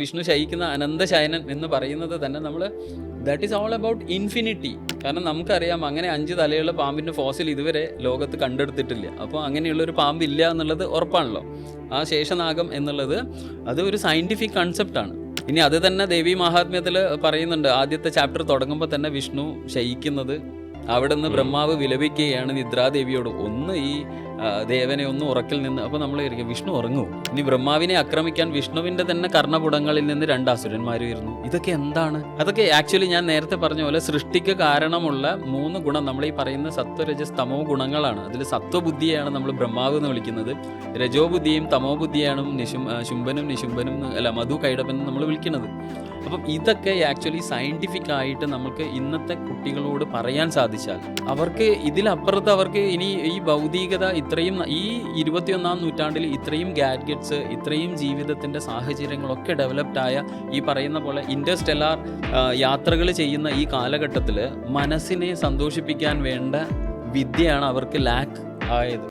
വിഷ്ണു ശയിക്കുന്ന അനന്തശയനൻ എന്ന് പറയുന്നത് തന്നെ നമ്മൾ that is all about infinity കാരണം നമുക്കറിയാം അങ്ങനെ അഞ്ച് തലയുള്ള പാമ്പിന്റെ ഫോസിൽ ഇതുവരെ ലോകത്ത് കണ്ടെടുത്തിട്ടില്ല. അപ്പോൾ അങ്ങനെയുള്ളൊരു പാമ്പ് ഇല്ല എന്നുള്ളത് ഉറപ്പാണല്ലോ. ആ ശേഷനാഗം എന്നുള്ളത് അത് ഒരു സയന്റിഫിക് കൺസെപ്റ്റാണ് ഇനി അത് തന്നെ ദേവി മഹാത്മ്യത്തിൽ പറയുന്നുണ്ട്. ആദ്യത്തെ ചാപ്റ്റർ തുടങ്ങുമ്പോൾ തന്നെ വിഷ്ണു ശയിക്കുന്നത് അവിടെ നിന്ന് ബ്രഹ്മാവ് വിലപിക്കുകയാണ് നിദ്രാദേവിയോട്. ഒന്ന് ഈ ദേവനെ ഒന്ന് ഉറക്കിൽ നിന്ന് അപ്പോൾ നമ്മൾ വിഷ്ണു ഉറങ്ങൂ ഇനി ബ്രഹ്മാവിനെ ആക്രമിക്കാൻ വിഷ്ണുവിന്റെ തന്നെ കർണപുടങ്ങളിൽ നിന്ന് രണ്ട് അസുരന്മാർ വരുന്നു. ഇതൊക്കെ എന്താണ്? അതൊക്കെ ആക്ച്വലി ഞാൻ നേരത്തെ പറഞ്ഞ പോലെ സൃഷ്ടിക്ക് കാരണമുള്ള മൂന്ന് ഗുണം. നമ്മൾ ഈ പറയുന്ന സത്വരജസ് തമോ ഗുണങ്ങളാണ്. അതിൽ സത്വബുദ്ധിയാണ് നമ്മൾ ബ്രഹ്മാവ് എന്ന് വിളിക്കുന്നത്. രജോ ബുദ്ധിയും തമോ ബുദ്ധിയാണ് നിശും ശുംഭനും നിശുംഭനും അല്ല മധു കൈടപ്പൻ നമ്മൾ വിളിക്കുന്നത്. അപ്പം ഇതൊക്കെ ആക്ച്വലി സയന്റിഫിക് ആയിട്ട് നമുക്ക് ഇന്നത്തെ കുട്ടികളോട് പറയാൻ സാധിച്ചാൽ അവർക്ക് ഇതിലപ്പുറത്ത് അവർക്ക് ഇനി ഈ ഭൗതികത ഇത്രയും ഈ ഇരുപത്തിയൊന്നാം നൂറ്റാണ്ടിൽ ഇത്രയും ഗാഡ്ഗറ്റ്സ് ഇത്രയും ജീവിതത്തിന്റെ സാഹചര്യങ്ങളൊക്കെ ഡെവലപ്ഡ് ആയ ഈ പറയുന്ന പോലെ ഇൻഡസ്റ്റെല്ലാർ യാത്രകൾ ചെയ്യുന്ന ഈ കാലഘട്ടത്തിൽ മനസ്സിനെ സന്തോഷിപ്പിക്കാൻ വേണ്ട വിദ്യയാണ് അവർക്ക് ലാക്ക് ആയത്.